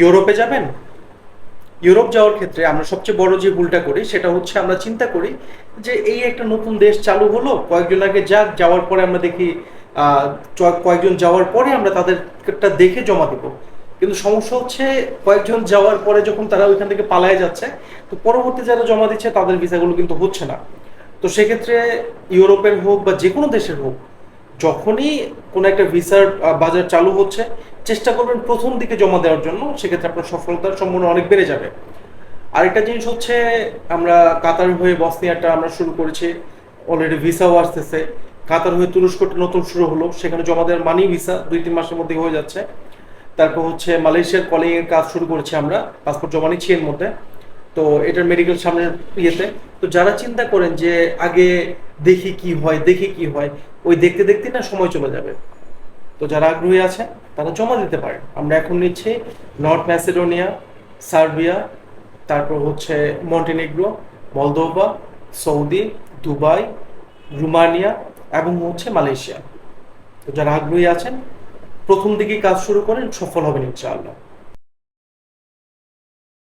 ইউরোপে যাবেন? ইউরোপ যাওয়ার ক্ষেত্রে আমরা সবচেয়ে বড় যে ভুলটা করি, সেটা হচ্ছে আমরা চিন্তা করি যে এই একটা নতুন দেশ চালু হলো, কয়েকজন আগে যাক, যাওয়ার পরে আমরা দেখি কয়েকজন যাওয়ার পরে আমরা তাদেরটা দেখে জমা দেবো। কিন্তু সমস্যা হচ্ছে কয়েকজন যাওয়ার পরে যখন তারা ওইখান থেকে পালায় যাচ্ছে, তো পরবর্তী যারা জমা দিচ্ছে, তাদের ভিসাগুলো কিন্তু হচ্ছে না। তো সেক্ষেত্রে ইউরোপের হোক বা যে কোনো দেশের হোক যখনই কোনো একটা ভিসার বাজার চালু হচ্ছে, চেষ্টা করবেন প্রথম দিকে জমা দেওয়ার জন্য, সেক্ষেত্রে আপনার সফলতার সম্ভাবনা অনেক বেড়ে যাবে। আরেকটা জিনিস হচ্ছে, আমরা কাতার হয়ে বসনিয়াটা আমরা শুরু করেছি অলরেডি ভিসাও আসতেছে। কাতার হয়ে তুরস্কটা নতুন শুরু হলো, সেখানে জমা দেওয়ার মানি ভিসা দুই তিন মাসের মধ্যে হয়ে যাচ্ছে। তারপর হচ্ছে মালয়েশিয়ার কলিং এর কাজ শুরু করেছি আমরা পাসপোর্ট জমা নিচ্ছি এর মধ্যে। তো এটার মেডিকেল সামনের ইয়েতে। তো যারা চিন্তা করেন যে আগে দেখি কি হয়, দেখি কি হয়, ওই দেখতে দেখতে না সময় চলে যাবে। তো যারা আগ্রহী আছে তারা জমা দিতে পারে আমরা এখন নিচ্ছি নর্থ ম্যাসেডোনিয়া, সার্বিয়া, তারপর হচ্ছে Montenegro, Moldova, Saudi, Dubai, Romania এবং হচ্ছে মালয়েশিয়া। তো যারা আগ্রহী আছেন, প্রথম দিকেই কাজ শুরু করেন, সফল হবেন ইনশাআল্লাহ।